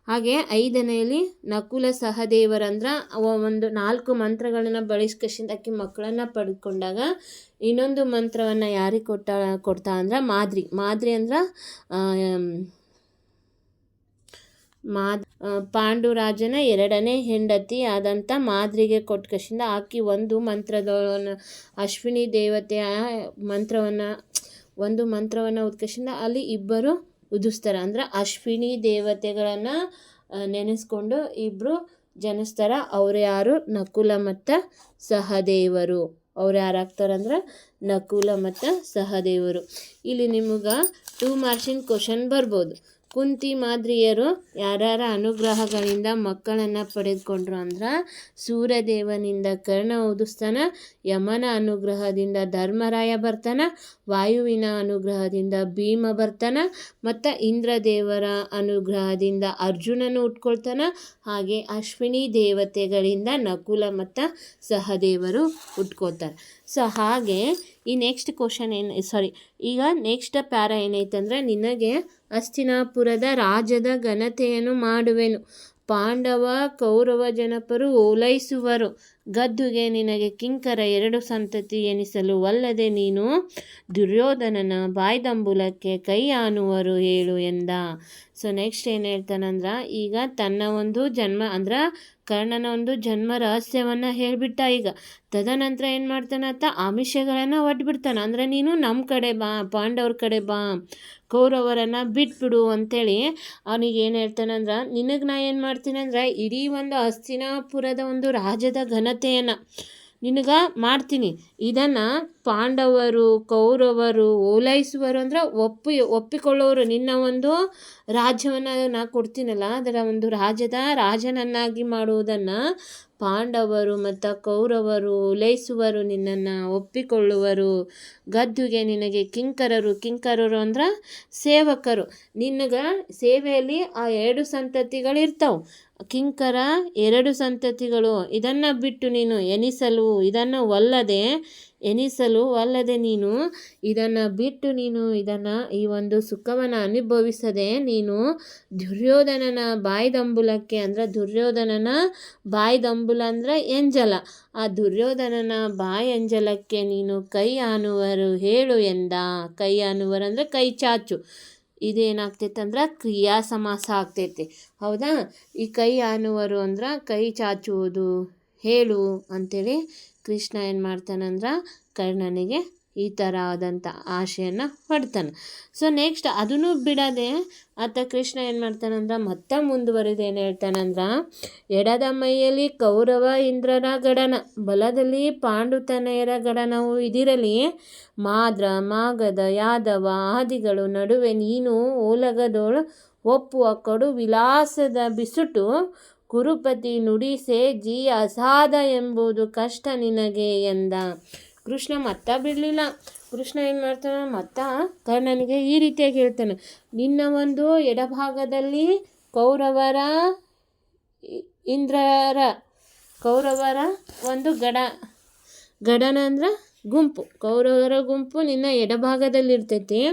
ಹಾಗೆ ಐದನೆಯಲ್ಲಿ ನಕುಲ ಸಹದೇವರಂದ್ರೆ ಅವ ಒಂದು ನಾಲ್ಕು ಮಂತ್ರಗಳನ್ನು ಬಳಸ್ಕಶಿಂದ ಮಕ್ಕಳನ್ನ ಮಕ್ಕಳನ್ನು ಪಡ್ಕೊಂಡಾಗ ಇನ್ನೊಂದು ಮಂತ್ರವನ್ನು ಯಾರಿಗೆ ಕೊಟ್ಟ, ಕೊಡ್ತಾ ಅಂದ್ರೆ ಮಾದ್ರಿ. ಮಾದ್ರಿ ಅಂದ್ರೆ ಮಾದ್ ಪಾಂಡುರಾಜನ ಎರಡನೇ ಹೆಂಡತಿ ಆದಂಥ ಮಾದ್ರಿಗೆ ಕೊಟ್ಕಶಿಂದ ಆಕಿ ಒಂದು ಮಂತ್ರದ ಅಶ್ವಿನಿ ದೇವತೆಯ ಮಂತ್ರವನ್ನು, ಒಂದು ಮಂತ್ರವನ್ನು ಉದ್ಕಶಿಂದ ಅಲ್ಲಿ ಇಬ್ಬರು ಉದಿಸ್ತಾರೆ. ಅಂದ್ರೆ ಅಶ್ವಿನಿ ದೇವತೆಗಳನ್ನು ನೆನೆಸ್ಕೊಂಡು ಇಬ್ಬರು ಜನಿಸ್ತಾರ. ಅವ್ರು ಯಾರು? ನಕುಲ ಮತ್ತು ಸಹದೇವರು. ಅವ್ರು ಯಾರಾಗ್ತಾರಂದ್ರೆ ನಕುಲ ಮತ್ತು ಸಹದೇವರು. ಇಲ್ಲಿ ನಿಮಗೆ ಟೂ ಮಾರ್ಕ್ಸಿನ ಕ್ವಶನ್ ಬರ್ಬೋದು. ಕುಂತಿ ಮಾದ್ರಿಯರು ಯಾರ್ಯಾರ ಅನುಗ್ರಹಗಳಿಂದ ಮಕ್ಕಳನ್ನು ಪಡೆದುಕೊಂಡ್ರು ಅಂದ್ರೆ ಸೂರ್ಯದೇವನಿಂದ ಕರ್ಣ ಉದಿಸ್ತಾನ, ಯಮನ ಅನುಗ್ರಹದಿಂದ ಧರ್ಮರಾಯ ಬರ್ತಾನ, ವಾಯುವಿನ ಅನುಗ್ರಹದಿಂದ ಭೀಮ ಬರ್ತಾನ, ಮತ್ತು ಇಂದ್ರದೇವರ ಅನುಗ್ರಹದಿಂದ ಅರ್ಜುನನು ಉಟ್ಕೊಳ್ತಾನ, ಹಾಗೆ ಅಶ್ವಿನಿ ದೇವತೆಗಳಿಂದ ನಕುಲ ಮತ್ತು ಸಹದೇವರು ಉಟ್ಕೋತಾರೆ ಸೊ ಹಾಗೆ ಈ ನೆಕ್ಸ್ಟ್ ಕ್ವಶನ್ ಏನು ಸಾರಿ ಈಗ ನೆಕ್ಸ್ಟ್ ಪ್ಯಾರ ಏನೈತಂದ್ರೆ ನಿನಗೆ ಅಸ್ತಿನಾಪುರದ ರಾಜದ ಘನತೆಯನ್ನು ಮಾಡುವೆನು. ಪಾಂಡವ, ಕೌರವ ಜನಪರು ಓಲೈಸುವರು. ಗದ್ದುಗೆ ನಿನಗೆ ಕಿಂಕರ ಎರಡು ಸಂತತಿ ಎನಿಸಲು ಅಲ್ಲದೆ ನೀನು ದುರ್ಯೋಧನನ ಬಾಯ್ದಂಬುಲಕ್ಕೆ ಕೈ ಆನುವರು ಹೇಳು ಎಂದ. ಸೊ ನೆಕ್ಸ್ಟ್ ಏನು ಹೇಳ್ತಾನಂದ್ರೆ ಈಗ ತನ್ನ ಒಂದು ಜನ್ಮ, ಅಂದ್ರೆ ಕರ್ಣನ ಒಂದು ಜನ್ಮ ರಹಸ್ಯವನ್ನು ಹೇಳಿಬಿಟ್ಟ ಈಗ. ತದನಂತರ ಏನು ಮಾಡ್ತಾನಂತ ಆಮಿಷಗಳನ್ನು ಒಡ್ಬಿಡ್ತಾನೆ ಅಂದರೆ ನೀನು ನಮ್ಮ ಕಡೆ ಬಾ, ಪಾಂಡವ್ರ ಕಡೆ ಬಾ, ಕೌರವರನ್ನು ಬಿಟ್ಬಿಡು ಅಂತೇಳಿ ಅವನಿಗೆ ಏನು ಹೇಳ್ತಾನಂದ್ರೆ ನಿನಗೆ ನಾ ಏನು ಮಾಡ್ತೀನಿ ಅಂದ್ರೆ, ಇಡೀ ಒಂದು ಹಸ್ತಿನಾಪುರದ ಒಂದು ರಾಜ್ಯದ ಘನತೆಯನ್ನು ನಿನಗೆ ಮಾಡ್ತೀನಿ. ಇದನ್ನು ಪಾಂಡವರು, ಕೌರವರು ಓಲೈಸುವರು ಅಂದ್ರೆ ಒಪ್ಪಿ, ಒಪ್ಪಿಕೊಳ್ಳೋರು. ನಿನ್ನ ಒಂದು ರಾಜ್ಯವನ್ನು ನಾ ಕೊಡ್ತೀನಲ್ಲ, ಅದರ ಒಂದು ರಾಜ್ಯದ ರಾಜನನ್ನಾಗಿ ಮಾಡುವುದನ್ನು ಪಾಂಡವರು ಮತ್ತು ಕೌರವರು ಓಲೈಸುವರು ನಿನ್ನನ್ನು ಒಪ್ಪಿಕೊಳ್ಳುವರು. ಗದ್ದುಗೆ ನಿನಗೆ ಕಿಂಕರರು ಕಿಂಕರರು ಅಂದ್ರೆ ಸೇವಕರು. ನಿನಗೆ ಸೇವೆಯಲ್ಲಿ ಆ ಎರಡು ಸಂತತಿಗಳಿರ್ತಾವೆ. ಕಿಂಕರ ಎರಡು ಸಂತತಿಗಳು. ಇದನ್ನು ಬಿಟ್ಟು ನೀನು ಎನಿಸಲು ಇದನ್ನು ಒಲ್ಲದೆ ಎನಿಸಲು ಅಲ್ಲದೆ ನೀನು ಇದನ್ನು ಬಿಟ್ಟು ನೀನು ಇದನ್ನು ಈ ಒಂದು ಸುಖವನ್ನು ಅನುಭವಿಸದೆ ನೀನು ದುರ್ಯೋಧನನ ಬಾಯ್ದಂಬುಲಕ್ಕೆ ಅಂದರೆ ದುರ್ಯೋಧನನ ಬಾಯ್ದಂಬುಲ ಅಂದರೆ ಎಂಜಲ. ಆ ದುರ್ಯೋಧನನ ಬಾಯಿ ಎಂಜಲಕ್ಕೆ ನೀನು ಕೈ ಆನುವರು ಹೇಳು ಎಂದ. ಕೈ ಆನುವರು ಅಂದರೆ ಕೈ ಚಾಚು. ಇದೇನಾಗ್ತೈತೆ ಅಂದ್ರೆ ಕ್ರಿಯಾ ಸಮಾಸ ಆಗ್ತೈತೆ. ಹೌದಾ? ಈ ಕೈ ಆನುವರು ಅಂದ್ರೆ ಕೈ ಚಾಚುವುದು ಹೇಳು ಅಂತೇಳಿ ಕೃಷ್ಣ ಏನು ಮಾಡ್ತಾನಂದ್ರೆ ಕರ್ಣನಿಗೆ ಈ ಥರ ಆದಂಥ ಆಶೆಯನ್ನು ಪಡ್ತಾನೆ. ಸೊ ನೆಕ್ಸ್ಟ್ ಅದನ್ನು ಬಿಡದೆ ಆತ ಕೃಷ್ಣ ಏನು ಮಾಡ್ತಾನಂದ್ರೆ ಮತ್ತೆ ಮುಂದುವರಿದು ಏನು ಹೇಳ್ತಾನಂದ್ರೆ, ಎಡದ ಮೈಯಲ್ಲಿ ಕೌರವ ಇಂದ್ರರ ಗಡನ, ಬಲದಲ್ಲಿ ಪಾಂಡುತನೆಯರ ಗಡನವು ಇದಿರಲಿ, ಮಾದ್ರ ಮಾಗದ ಯಾದವ ಆದಿಗಳು ನಡುವೆ ನೀನು ಓಲಗದೋಳು ಒಪ್ಪುವ ಕಡು ವಿಲಾಸದ ಬಿಸುಟು ಕುರುಪತಿ ನುಡಿಸೆ ಜೀ ಅಸಾಧ ಎಂಬುದು ಕಷ್ಟ ನಿನಗೆ ಎಂದ. ಕೃಷ್ಣ ಮತ್ತ ಬಿಡಲಿಲ್ಲ. ಕೃಷ್ಣ ಏನು ಮಾಡ್ತಾನೆ? ಮತ್ತ ಕರ್ಣನಿಗೆ ಈ ರೀತಿಯಾಗಿ ಹೇಳ್ತಾನೆ. ನಿನ್ನ ಒಂದು ಎಡಭಾಗದಲ್ಲಿ ಕೌರವರ ಇಂದ್ರರ, ಕೌರವರ ಒಂದು ಗಡ, ಗಡನ ಅಂದ್ರೆ ಗುಂಪು. ಕೌರವರ ಗುಂಪು ನಿನ್ನ ಎಡಭಾಗದಲ್ಲಿ ಇರ್ತೈತಿ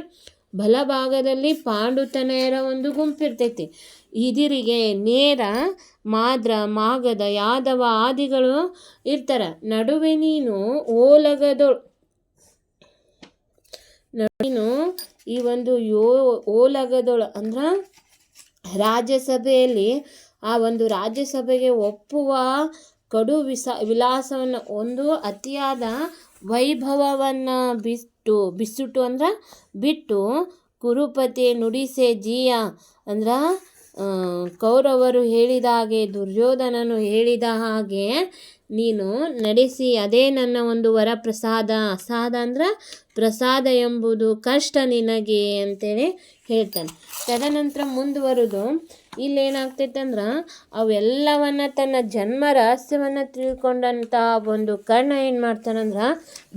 ಬಲಭಾಗದಲ್ಲಿ ಪಾಂಡುತನೆಯರ ಒಂದು ಗುಂಪು ಇರ್ತೈತಿ ಇದಿರಿಗೆ ನೇರ, ಮಾದ್ರ, ಮಾಗದ, ಯಾದವ ಆದಿಗಳು ಇರ್ತಾರ. ನಡುವೆ ನೀನು ಓಲಗದೊಳು ನೀನು ಈ ಒಂದು ಯೋ, ಓಲಗದೊಳ, ಅಂದ್ರ ರಾಜ್ಯಸಭೆಯಲ್ಲಿ ಆ ಒಂದು ರಾಜ್ಯಸಭೆಗೆ ಒಪ್ಪುವ ಕಡು ವಿಸ, ವಿಲಾಸವನ್ನು, ಒಂದು ಅತಿಯಾದ ವೈಭವವನ್ನು ಬಿಟ್ಟು ಬಿಸುಟು ಅಂದ್ರೆ ಬಿಟ್ಟು ಕುರುಪತಿ ನುಡಿಸೆ ಜೀಯ ಅಂದ್ರೆ ಕೌರವರು ಹೇಳಿದ ಹಾಗೆ ದುರ್ಯೋಧನನು ಹೇಳಿದ ಹಾಗೆ ನೀನು ನಡೆಸಿ ಅದೇ ನನ್ನ ಒಂದು ವರ ಪ್ರಸಾದ ಅಸಾದ ಅಂದ್ರೆ ಪ್ರಸಾದ ಎಂಬುದು ಕಷ್ಟ ನಿನಗೆ ಅಂತೇಳಿ ಹೇಳ್ತಾನೆ. ತದನಂತರ ಮುಂದುವರೆದು ಇಲ್ಲೇನಾಗ್ತೈತೆ ಅಂದ್ರೆ ಅವೆಲ್ಲವನ್ನ ತನ್ನ ಜನ್ಮ ರಹಸ್ಯವನ್ನು ತಿಳ್ಕೊಂಡಂಥ ಒಂದು ಕರ್ಣ ಏನು ಮಾಡ್ತಾನಂದ್ರೆ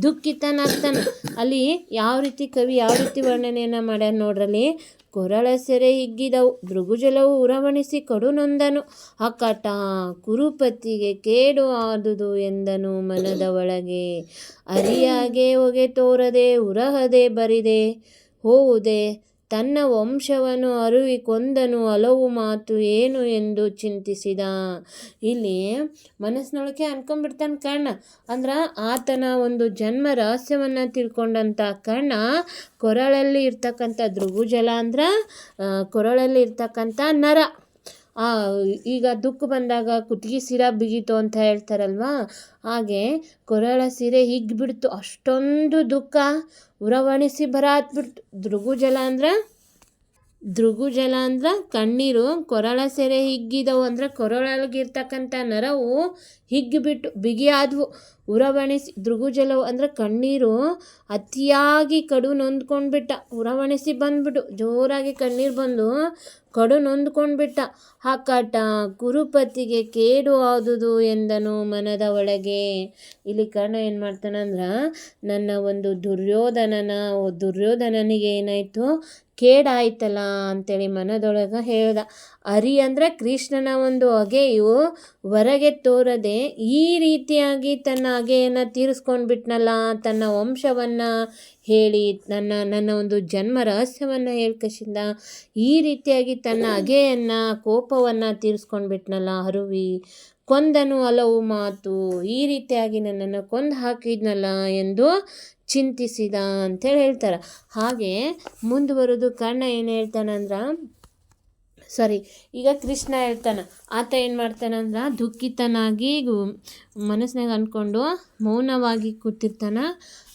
ದುಃಖಿತನಾಗ್ತಾನೆ. ಅಲ್ಲಿ ಯಾವ ರೀತಿ ಕವಿ ಯಾವ ರೀತಿ ವರ್ಣನೆಯನ್ನು ಮಾಡ್ಯಾನ ನೋಡ್ರಲ್ಲಿ? ಕೊರಳ ಸೆರೆ ಹಿಗ್ಗಿದವು. ಭೃಗುಜಲವು ಉರವಣಿಸಿ ಕಡುನೊಂದನು ಅಕಟ ಕುರುಪತಿಗೆ ಕೇಡು ಆದುದು ಎಂದನು ಮನದ ಒಳಗೆ. ಅರಿಯಾಗೆ ಹೊಗೆ ತೋರದೆ, ಉರಹದೆ ಬರಿದೆ. ಹೋವುದೆ ತನ್ನ ವಂಶವನ್ನು ಅರುವಿ ಕೊಂದನು ಹಲವು ಮಾತು ಏನು ಎಂದು ಚಿಂತಿಸಿದ. ಇಲ್ಲಿ ಮನಸ್ಸಿನೊಳಗೆ ಅನ್ಕೊಂಡ್ಬಿಡ್ತಾನೆ ಕರ್ಣ. ಅಂದ್ರೆ ಆತನ ಒಂದು ಜನ್ಮ ರಹಸ್ಯವನ್ನು ತಿಳ್ಕೊಂಡಂಥ ಕರ್ಣ ಕೊರಳಲ್ಲಿ ಇರ್ತಕ್ಕಂಥ ದೃಗುಜಲ ಅಂದ್ರೆ ಕೊರಳಲ್ಲಿ ಇರ್ತಕ್ಕಂಥ ನರ. ಈಗ ದುಃಖ ಬಂದಾಗ ಕುತ್ತಿಗೆ ಸೀರೆ ಬಿಗಿತು ಅಂತ ಹೇಳ್ತಾರಲ್ವಾ? ಹಾಗೆ ಕೊರಳ ಸೀರೆ ಹಿಗ್ಬಿಡ್ತು ಅಷ್ಟೊಂದು ದುಃಖ ಉರವಣಿಸಿ ಬರಾತ್ಬಿಡ್ತು. ದೃಗುಜಲ ಅಂದ್ರೆ ದೃಗುಜಲ ಅಂದ್ರೆ ಕಣ್ಣೀರು ಕೊರಳ ಸೆರೆ ಹಿಗ್ಗಿದವು ಅಂದ್ರೆ ಕೊರಳಗಿರ್ತಕ್ಕಂಥ ನರವು ಹಿಗ್ಗಿಬಿಟ್ಟು ಬಿಗಿಯಾದವು ಉರವಣಿಸಿ ದೃಗು ಜಲವು ಅಂದ್ರೆ ಕಣ್ಣೀರು ಅತಿಯಾಗಿ ಕಡು ನೊಂದ್ಕೊಂಡ್ಬಿಟ್ಟ. ಉರವಣಿಸಿ ಬಂದ್ಬಿಟ್ಟು ಜೋರಾಗಿ ಕಣ್ಣೀರು ಬಂದು ಕಡು ನೊಂದ್ಕೊಂಡ್ಬಿಟ್ಟ. ಹಾಕಾಟ ಕುರುಪತಿಗೆ ಕೇಡು ಆದುದು ಎಂದನು ಮನದ ಒಳಗೆ. ಇಲ್ಲಿ ಕರ್ಣ ಏನು ಮಾಡ್ತಾನಂದ್ರೆ, ನನ್ನ ಒಂದು ದುರ್ಯೋಧನನ ದುರ್ಯೋಧನನಿಗೆ ಏನಾಯಿತು? ಕೇಡಾಯ್ತಲ್ಲ ಅಂತೇಳಿ ಮನದೊಳಗೆ ಹೇಳ್ದ. ಅರಿ ಅಂದರೆ ಕೃಷ್ಣನ ಒಂದು ಹೊಗೆಯು ಹೊರಗೆ ತೋರದೆ ಈ ರೀತಿಯಾಗಿ ತನ್ನ ಹಗೆಯನ್ನು ತೀರಿಸ್ಕೊಂಡ್ಬಿಟ್ನಲ್ಲ, ತನ್ನ ವಂಶವನ್ನು ಹೇಳಿ ನನ್ನ ನನ್ನ ಒಂದು ಜನ್ಮ ರಹಸ್ಯವನ್ನು ಹೇಳ್ಕಶಿಂದ ಈ ರೀತಿಯಾಗಿ ತನ್ನ ಅಗೆಯನ್ನು, ಕೋಪವನ್ನು ತೀರಿಸ್ಕೊಂಡ್ಬಿಟ್ನಲ್ಲ ಹರುವಿ ಕೊಂದನು ಹಲವು ಮಾತು, ಈ ರೀತಿಯಾಗಿ ನನ್ನನ್ನು ಕೊಂದು ಹಾಕಿದ್ನಲ್ಲ ಎಂದು ಚಿಂತಿಸಿದ ಅಂತೇಳಿ ಹೇಳ್ತಾರೆ. ಹಾಗೆ ಮುಂದುವರೆದು ಕರ್ಣ ಏನು ಹೇಳ್ತಾನಂದ್ರೆ ಸಾರಿ, ಈಗ ಕೃಷ್ಣ ಹೇಳ್ತಾನೆ. ಆತ ಏನು ಮಾಡ್ತಾನಂದ್ರೆ ದುಃಖಿತನಾಗಿ ಮನಸ್ಸಿನಾಗ ಅಂದ್ಕೊಂಡು ಮೌನವಾಗಿ ಕೂತಿರ್ತಾನ.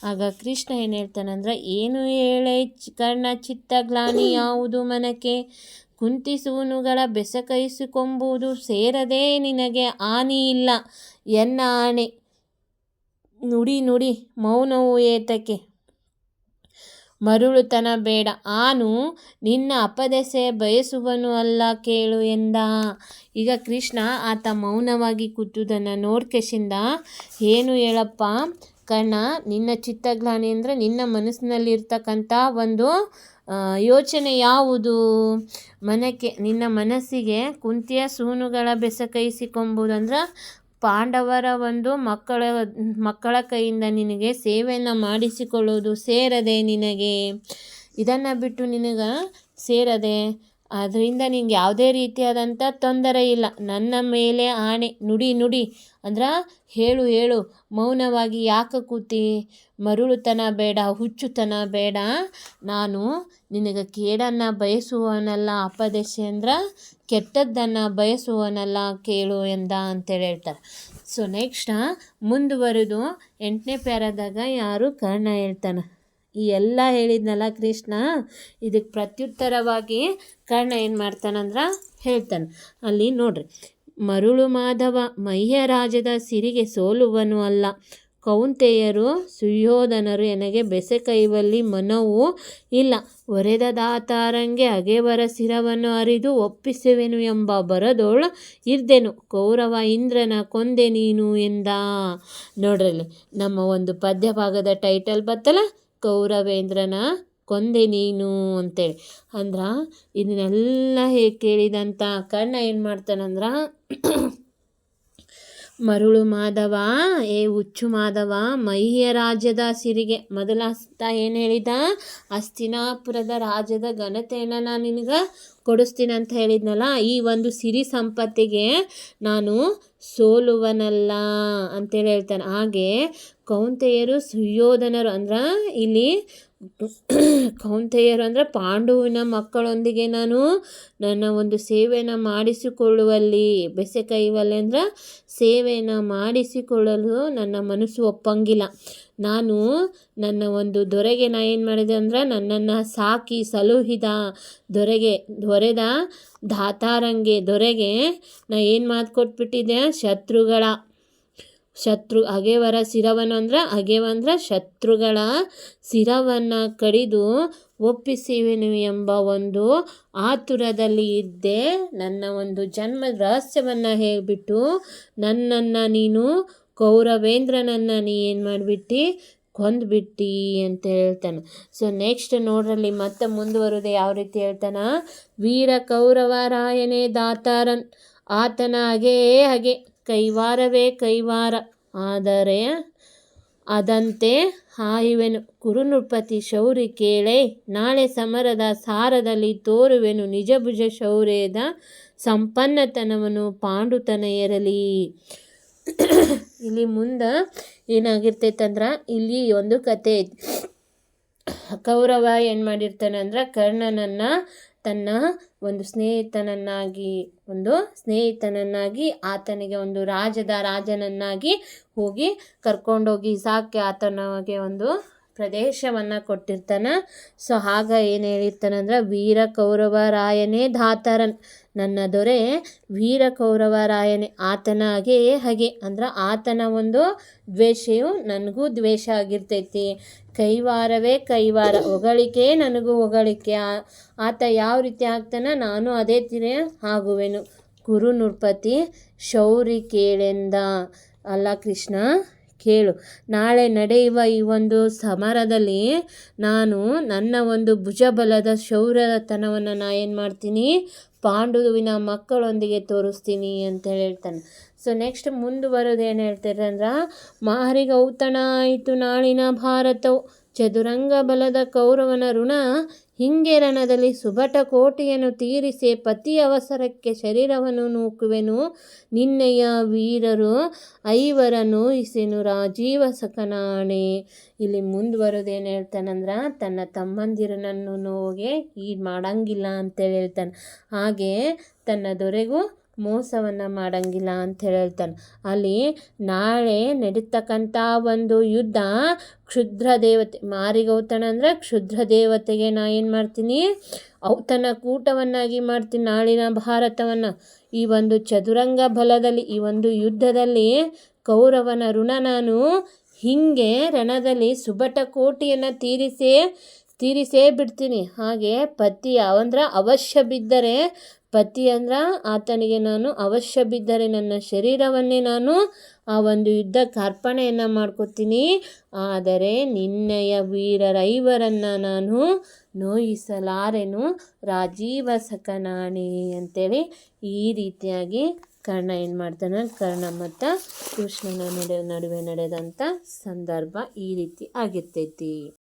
ಆಗ ಕೃಷ್ಣ ಏನು ಹೇಳ್ತಾನಂದ್ರೆ ಏನು ಹೇಳೆ ಕರ್ಣ ಚಿತ್ತ ಗ್ಲಾನಿ ಯಾವುದು ಮನಕ್ಕೆ? ಕುಂತಿಸುವನುಗಳ ಬೆಸಕೈಸಿಕೊಂಬುದು ಸೇರದೆ ನಿನಗೆ ಹಾನಿ ಇಲ್ಲ. ಎನ್ನ ಆಣೆ, ನುಡಿ ನುಡಿ ಮೌನವು ಏತಕ್ಕೆ? ಮರುಳುತನ ಬೇಡ. ಆನು ನಿನ್ನ ಅಪದೆಸೆ ಬಯಸುವನು ಅಲ್ಲ ಕೇಳು ಎಂದ. ಈಗ ಕೃಷ್ಣ ಆತ ಮೌನವಾಗಿ ಕೂತುದನ್ನು ನೋಡ್ಕೆಶಿಂದ, ಏನು ಹೇಳಪ್ಪ ಕರ್ಣ ನಿನ್ನ ಚಿತ್ತಗ್ಲಾನಿ ಅಂದರೆ ನಿನ್ನ ಮನಸ್ಸಿನಲ್ಲಿರ್ತಕ್ಕಂಥ ಒಂದು ಯೋಚನೆ ಯಾವುದು? ಮನಕ್ಕೆ, ನಿನ್ನ ಮನಸ್ಸಿಗೆ ಕುಂತಿಯ ಸೂನುಗಳ ಬೆಸಕೈಸಿಕೊಂಬುದಂದ್ರೆ ಪಾಂಡವರ ಒಂದು ಮಕ್ಕಳ ಮಕ್ಕಳ ಕೈಯಿಂದ ನಿನಗೆ ಸೇವೆಯನ್ನು ಮಾಡಿಸಿಕೊಳ್ಳುವುದು ಸೇರದೆ ನಿನಗೆ. ಇದನ್ನು ಬಿಟ್ಟು ನಿನಗೆ ಸೇರದೆ ಅದರಿಂದ ನಿಂಗೆ ಯಾವುದೇ ರೀತಿಯಾದಂಥ ತೊಂದರೆ ಇಲ್ಲ. ನನ್ನ ಮೇಲೆ ಆಣೆ. ನುಡಿ ನುಡಿ. ಅಂದ್ರೆ ಹೇಳು ಹೇಳು. ಮೌನವಾಗಿ ಯಾಕೆ ಕೂತಿ? ಮರುಳುತನ ಬೇಡ, ಹುಚ್ಚುತನ ಬೇಡ. ನಾನು ನಿನಗೆ ಕೇಡನ್ನು ಬಯಸುವವನಲ್ಲ ಅಪದೇಶ ಅಂದ್ರೆ ಕೆಟ್ಟದ್ದನ್ನು ಬಯಸುವವನಲ್ಲ ಕೇಳು ಎಂದ ಅಂತೇಳಿ ಹೇಳ್ತಾರೆ. ಸೊ ನೆಕ್ಸ್ಟ್ ಮುಂದುವರೆದು ಎಂಟನೇ ಪ್ಯಾರದಾಗ ಯಾರು ಕರ್ಣ ಹೇಳ್ತಾನೆ? ಈ ಎಲ್ಲ ಹೇಳಿದ್ನಲ್ಲ ಕೃಷ್ಣ? ಇದಕ್ಕೆ ಪ್ರತ್ಯುತ್ತರವಾಗಿ ಕರ್ಣ ಏನು ಮಾಡ್ತಾನಂದ್ರೆ ಹೇಳ್ತಾನೆ. ಅಲ್ಲಿ ನೋಡ್ರಿ, ಮರುಳು ಮಾಧವ ಮಹ್ಯರಾಜದ ಸಿರಿಗೆ ಸೋಲುವನು ಅಲ್ಲ. ಕೌಂತೆಯರು ಸುಯೋಧನರು ಎನಗೆ ಬೆಸೆ ಕೈವಲ್ಲಿ ಮನವು ಇಲ್ಲ. ಒರೆದ ದಾತಾರಂಗೆ ಅಗೆವರ ಸಿರವನ್ನು ಅರಿದು ಒಪ್ಪಿಸುವೆನು ಎಂಬ ಬರದೋಳು ಇರ್ದೆನು. ಕೌರವ, ಇಂದ್ರನ ಕೊಂದೆ ನೀನು ಎಂದ. ನೋಡ್ರಲ್ಲಿ, ನಮ್ಮ ಒಂದು ಪದ್ಯ ಭಾಗದ ಟೈಟಲ್ ಬತ್ತಲ್ಲ? ಕೌರವೇಂದ್ರನ ಕೊಂದೆ ನೀನು ಅಂತೇಳಿ. ಅಂದ್ರೆ ಇದನ್ನೆಲ್ಲ ಹೇಗೆ ಕೇಳಿದಂಥ ಕರ್ಣ ಏನು ಮಾಡ್ತಾನಂದ್ರೆ ಮರುಳು ಮಾಧವ, ಏ ಹುಚ್ಚು ಮಾಧವ ಮಹಿಯ ರಾಜ್ಯದ ಸಿರಿಗೆ. ಮೊದಲ ಹಸ್ತ ಏನು ಹೇಳಿದ? ಹಸ್ತಿನಾಪುರದ ರಾಜ್ಯದ ಘನತೆಯನ್ನು ನಾನು ನಿನಗೆ ಕೊಡಿಸ್ತೀನಿ ಅಂತ ಹೇಳಿದ್ನಲ್ಲ, ಈ ಒಂದು ಸಿರಿ ಸಂಪತ್ತಿಗೆ ನಾನು ಸೋಲುವನಲ್ಲ ಅಂತೇಳಿ ಹೇಳ್ತಾನೆ. ಹಾಗೆ ಕೌಂತೆಯರು ಸುಯೋಧನರು ಅಂದ್ರೆ ಇಲ್ಲಿ ಕೌಂತೆಯರು ಅಂದರೆ ಪಾಂಡುವಿನ ಮಕ್ಕಳೊಂದಿಗೆ ನಾನು ನನ್ನ ಒಂದು ಸೇವೆಯನ್ನು ಮಾಡಿಸಿಕೊಳ್ಳುವಲ್ಲಿ ಬೆಸೆ ಕೈವಲ್ಲಿ ಅಂದ್ರೆ ಸೇವೆಯನ್ನು ಮಾಡಿಸಿಕೊಳ್ಳಲು ನನ್ನ ಮನಸ್ಸು ಒಪ್ಪಂಗಿಲ್ಲ. ನಾನು ನನ್ನ ಒಂದು ದೊರೆಗೆ ನಾ ಏನು ಮಾಡಿದೆ ಅಂದ್ರೆ ನನ್ನನ್ನು ಸಾಕಿ ಸಲುಹಿದ ದೊರೆಗೆ, ದೊರೆದ ದಾತಾರಂಗೆ ದೊರೆಗೆ ನಾ ಏನು ಮಾತು ಕೊಟ್ಬಿಟ್ಟಿದ್ದೆ ಶತ್ರುಗಳ. ಶತ್ರು ಅಗೆವರ ಶಿರವನ್ನು ಅಂದ್ರೆ ಅಗೆವ ಅಂದ್ರೆ ಶತ್ರುಗಳ ಶಿರವನ್ನು ಕಡಿದು ಒಪ್ಪಿಸಿವೆನು ಎಂಬ ಒಂದು ಆತುರದಲ್ಲಿ ಇದ್ದೆ. ನನ್ನ ಒಂದು ಜನ್ಮ ರಹಸ್ಯವನ್ನು ಹೇಳಿಬಿಟ್ಟು, ನನ್ನನ್ನು ನೀನು ಕೌರವೇಂದ್ರನನ್ನು ನೀ ಏನು ಮಾಡಿಬಿಟ್ಟು? ಕೊಂದ್ಬಿಟ್ಟಿ ಅಂತ ಹೇಳ್ತಾನೆ. ಸೊ ನೆಕ್ಸ್ಟ್ ನೋಡ್ರಲ್ಲಿ ಮತ್ತೆ ಮುಂದುವರೆದು ಯಾವ ರೀತಿ ಹೇಳ್ತಾನ? ವೀರ ಕೌರವರಾಯನೇ ದಾತಾರನ್, ಆತನ ಹಾಗೆಯೇ ಹಾಗೆ. ಕೈವಾರವೇ ಕೈವಾರ. ಆದರೆ ಅದಂತೆ ಹಾಯುವೆನು. ಕುರುನೃಪತಿ ಶೌರಿ ಕೇಳೆ, ನಾಳೆ ಸಮರದ ಸಾರದಲ್ಲಿ ತೋರುವೆನು. ನಿಜಭುಜ ಶೌರ್ಯದ ಸಂಪನ್ನತನವನ್ನು ಪಾಂಡುತನ ಇರಲಿ ಇಲ್ಲಿ ಮುಂದೆ ಏನಾಗಿರ್ತೈತಂದ್ರೆ ಇಲ್ಲಿ ಒಂದು ಕತೆ ಐತಿ. ಕೌರವ ಏನು ಮಾಡಿರ್ತಾನೆ ಅಂದ್ರೆ, ಕರ್ಣನನ್ನು ತನ್ನ ಒಂದು ಸ್ನೇಹಿತನನ್ನಾಗಿ ಒಂದು ಸ್ನೇಹಿತನನ್ನಾಗಿ ಆತನಿಗೆ ಒಂದು ರಾಜದ ರಾಜನನ್ನಾಗಿ ಹೋಗಿ ಕರ್ಕೊಂಡೋಗಿ ಸಾಕೆ ಆತನಿಗೆ ಒಂದು ಪ್ರದೇಶವನ್ನು ಕೊಟ್ಟಿರ್ತಾನೆ. ಸೊ ಆಗ ಏನು ಹೇಳಿರ್ತಾನಂದ್ರೆ ವೀರ ಕೌರವರಾಯನೇ ಧಾತರನ್. ನನ್ನ ದೊರೆ, ವೀರ ಕೌರವರಾಯನೇ ಆತನ ಹಾಗೆ ಹಾಗೆ. ಅಂದ್ರೆ, ಆತನ ಒಂದು ದ್ವೇಷವು ನನಗೂ ದ್ವೇಷ ಆಗಿರ್ತೈತಿ. ಕೈವಾರವೇ ಕೈವಾರ, ಹೊಗಳಿಕೆ ನನಗೂ ಹೊಗಳಿಕೆ. ಆತ ಯಾವ ರೀತಿ ಆಗ್ತಾನ, ನಾನು ಅದೇ ತಿರೆ ಆಗುವೆನು. ಗುರು ನೃಪತಿ, ಶೌರಿ ಕೇಳೆಂದ. ಅಲ್ಲ ಕೃಷ್ಣ. ಕೇಳು. ನಾಳೆ ನಡೆಯುವ ಈ ಒಂದು ಸಮರದಲ್ಲಿ ನಾನು ನನ್ನ ಒಂದು ಭುಜಬಲದ ಶೌರ್ಯತನವನ್ನು ನಾ ಏನು ಮಾಡ್ತೀನಿ? ಪಾಂಡುವಿನ ಮಕ್ಕಳೊಂದಿಗೆ ತೋರಿಸ್ತೀನಿ ಅಂತ ಹೇಳ್ತಾನೆ. ಸೊ ನೆಕ್ಸ್ಟ್ ಮುಂದುವರೆದು ಏನು ಹೇಳ್ತಾರೆ ಅಂದ್ರೆ ಮಾರಿಗೌತಣ ಆಯಿತು ನಾಳಿನ ಭಾರತವು. ಚದುರಂಗ ಬಲದ ಕೌರವನ ಋಣ ಹಿಂಗೆ ರಣದಲ್ಲಿ ಸುಭಟ ಕೋಟೆಯನ್ನು ತೀರಿಸಿ ಪತಿ ಅವಸರಕ್ಕೆ ಶರೀರವನ್ನು ನೂಕುವೆನು. ನಿನ್ನೆಯ ವೀರರು ಐವರನು ಇಸೆನು. ರಾಜೀವ ಸಕನಾಣೆ. ಇಲ್ಲಿ ಮುಂದುವರೋದೇನು ಹೇಳ್ತಾನಂದ್ರೆ, ತನ್ನ ತಮ್ಮಂದಿರನನ್ನು ನೋಗೆ, ಈ ಮಾಡಂಗಿಲ್ಲ ಅಂತೇಳಿ ಹೇಳ್ತಾನೆ. ಹಾಗೆ ತನ್ನ ದೊರೆಗೂ ಮೋಸವನ್ನು ಮಾಡಂಗಿಲ್ಲ ಅಂತ ಹೇಳ್ತಾನೆ. ಅಲ್ಲಿ ನಾಳೆ ನಡೀತಕ್ಕಂಥ ಒಂದು ಯುದ್ಧ ಕ್ಷುದ್ರ ದೇವತೆ ಮಾರಿಗೌತಣ ಅಂದರೆ ಕ್ಷುದ್ರ ದೇವತೆಗೆ ನಾ ಏನು ಮಾಡ್ತೀನಿ? ಔತನ ಕೂಟವನ್ನಾಗಿ ಮಾಡ್ತೀನಿ, ನಾಳಿನ ಭಾರತವನ್ನು. ಈ ಒಂದು ಚದುರಂಗ ಬಲದಲ್ಲಿ, ಈ ಒಂದು ಯುದ್ಧದಲ್ಲಿ ಕೌರವನ ಋಣ ನಾನು ಹೀಗೆ ರಣದಲ್ಲಿ ಸುಬಟ ಕೋಟಿಯನ್ನು ತೀರಿಸೇ ತೀರಿಸೇ ಬಿಡ್ತೀನಿ. ಹಾಗೆ ಪತಿ ಅಂದರೆ ಅವಶ್ಯ ಬಿದ್ದರೆ ಪತಿ ಅಂದ್ರೆ ಆತನಿಗೆ ನಾನು ಅವಶ್ಯ ಬಿದ್ದರೆ ನನ್ನ ಶರೀರವನ್ನೇ ನಾನು ಆ ಒಂದು ಯುದ್ಧಕ್ಕೆ ಅರ್ಪಣೆಯನ್ನು ಮಾಡ್ಕೊತೀನಿ. ಆದರೆ ನಿನ್ನೆಯ ವೀರರೈವರನ್ನು ನಾನು ನೋಯಿಸಲಾರೆನು? ರಾಜೀವ ಸಕನಾಣಿ ಅಂತೇಳಿ ಈ ರೀತಿಯಾಗಿ ಕರ್ಣ ಏನು ಮಾಡ್ತಾನೆ? ಕರ್ಣ ಮತ್ತು ಕೃಷ್ಣನ ನಡೆ ನಡುವೆ ನಡೆದಂಥ ಸಂದರ್ಭ ಈ ರೀತಿ ಆಗಿರ್ತೈತಿ.